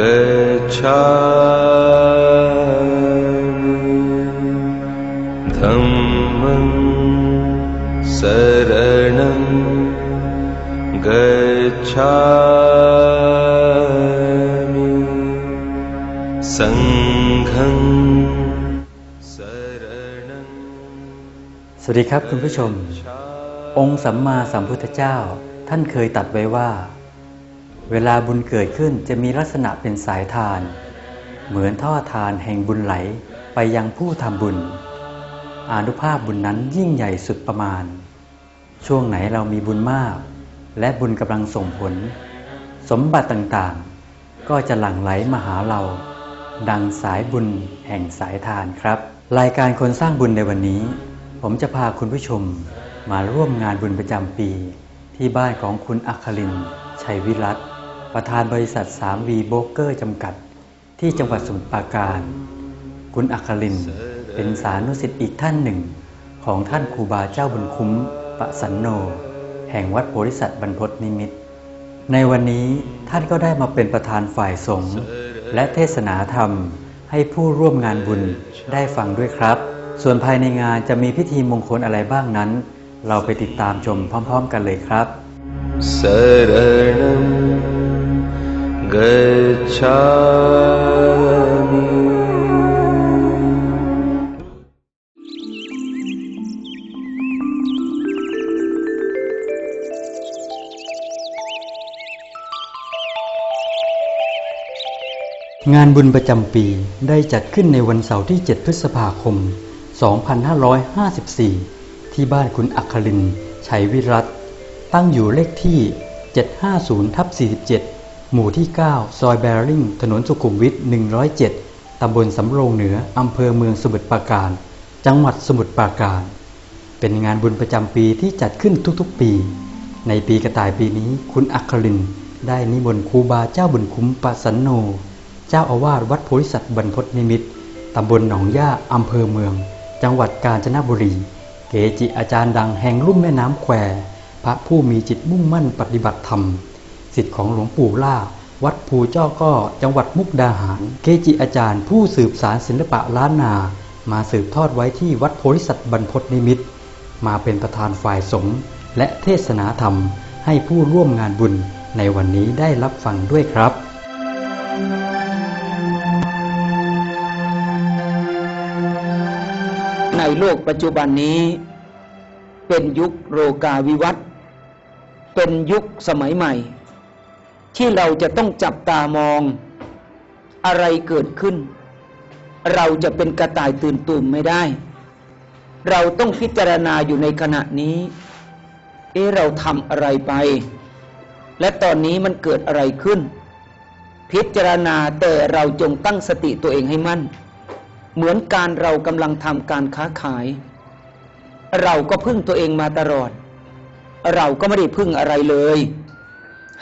गच्छामि धम्मं शरणं गच्छामि सङ्घं शरणं สวัสดีครับคุณผู้ชม องค์สัมมาสัมพุทธเจ้า ท่านเคยตรัดไว้ว่า เวลาบุญเกิดขึ้นจะมีลักษณะเป็นสายทาน เหมือนท่อทานแห่งบุญไหลไปยังผู้ทำบุญ อานุภาพบุญนั้นยิ่งใหญ่สุดประมาณ ช่วงไหนเรามีบุญมาก และบุญกำลังส่งผล สมบัติต่างๆ ก็จะหลั่งไหลมาหาเรา ดังสายบุญแห่งสายทานครับ รายการคนสร้างบุญในวันนี้ ผมจะพาคุณผู้ชมมาร่วมงานบุญประจำปี ที่บ้านของคุณอัครินชัยวิรัตน์ ประธานบริษัท 3V โบรกเกอร์จำกัด ที่จังหวัดสมุทรปราการ คุณอัครินทร์เป็นสานุสิทธิ์อีกท่านหนึ่ง ของท่านครูบาเจ้าบุญคุ้มปะสันโน แห่งวัดโพธิสัตว์บรรพตนิมิตร ในวันนี้ท่านก็ได้มาเป็นประธานฝ่ายสงฆ์และเทศนาธรรม ให้ผู้ร่วมงานบุญได้ฟังด้วยครับ ส่วนภายในงานจะมีพิธีมงคลอะไรบ้างนั้น เราไปติดตามชมพร้อม ๆ กันเลยครับ शरणं गच्छामि งานบุญประจำปีได้จัดขึ้นในวันเสาร์ที่ 7 พฤษภาคม 2554 ที่บ้านคุณอัครินทร์ชัยวิรัตน์ตั้งอยู่เลขที่ 750ทับ47 หมู่ที่ 9 ซอยแบริ่ง ถนนสุขุมวิท 107 ตำบลสำโรงเหนือ อำเภอเมืองสมุทรปราการ จังหวัดสมุทรปราการ เป็นงานบุญประจำปีที่จัดขึ้นทุกๆปี ในปีกระต่ายปีนี้ คุณอัคริน ได้นิมนต์ครูบาเจ้าบุญคุ้มปะสันโน เจ้าอาวาสวัดโพธิสัตว์บรรพตนิมิตรตำบลหนองย่า อำเภอเมือง จังหวัดกาญจนบุรี เกจิอาจารย์ดังแห่งลุ่มแม่น้ำแคว พระผู้มีจิตมุ่งมั่นปฏิบัติธรรม สิทธิ์ของหลวงปู่ล่า วัดภูเจ้าก้อจังหวัดมุกดาหาร เกจิอาจารย์ผู้สืบสารศิลปะล้านนา มาสืบทอดไว้ที่วัดโพธิสัตว์บรรพตนิมิตมาเป็นประธานฝ่ายสงฆ์และเทศนาธรรมให้ผู้ร่วมงานบุญในวันนี้ได้รับฟังด้วยครับในโลกปัจจุบันนี้ เป็นยุคโรกาวิวัตน์เป็นยุคสมัยใหม่ ที่เราจะต้องจับตามอง อะไรเกิดขึ้น เราจะเป็นกระต่ายตื่นตุ่มไม่ได้ เราต้องพิจารณาอยู่ในขณะนี้ เอ๊เราทำอะไรไป และตอนนี้มันเกิดอะไรขึ้น พิจารณาแต่เราจงตั้งสติตัวเองให้มั่น เหมือนการเรากำลังทำการค้าขาย เราก็พึ่งตัวเองมาตลอด เราก็ไม่ได้พึ่งอะไรเลย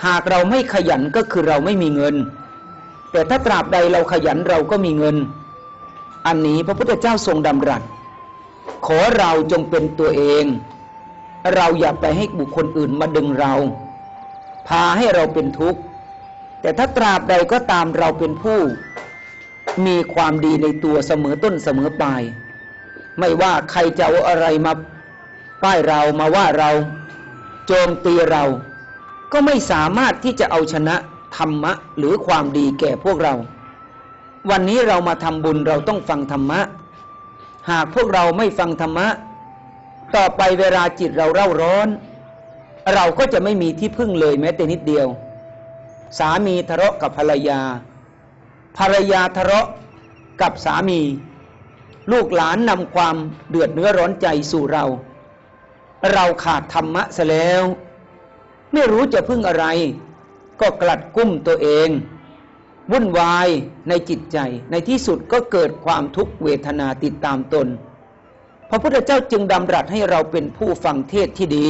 หากเราไม่ขยันก็คือเราไม่มีเงิน แต่ถ้าตราบใดเราขยันเราก็มีเงิน อันนี้พระพุทธเจ้าทรงดำรัส ขอเราจงเป็นตัวเอง เราอย่าไปให้บุคคลอื่นมาดึงเรา พาให้เราเป็นทุกข์ แต่ถ้าตราบใดก็ตามเราเป็นผู้ มีความดีในตัวเสมอต้นเสมอปลาย ไม่ว่าใครจะเอาอะไรมาป้ายเรามาว่าเรา โจมตีเรา ก็ไม่สามารถที่จะเอาชนะธรรมะหรือความดีแก่พวกเรา วันนี้เรามาทำบุญเราต้องฟังธรรมะ หากพวกเราไม่ฟังธรรมะ ต่อไปเวลาจิตเราเร่าร้อน เราก็จะไม่มีที่พึ่งเลยแม้แต่นิดเดียว สามีทะเลาะกับภรรยา ภรรยาทะเลาะกับสามี ลูกหลานนำความเดือดเนื้อร้อนใจสู่เรา เราขาดธรรมะซะแล้ว ไม่รู้จะพึ่งอะไร ก็กลัดกุ้มตัวเอง วุ่นวายในจิตใจ ในที่สุดก็เกิดความทุกขเวทนาติดตามตน พระพุทธเจ้าจึงดำรัสให้เราเป็นผู้ฟังเทศที่ดี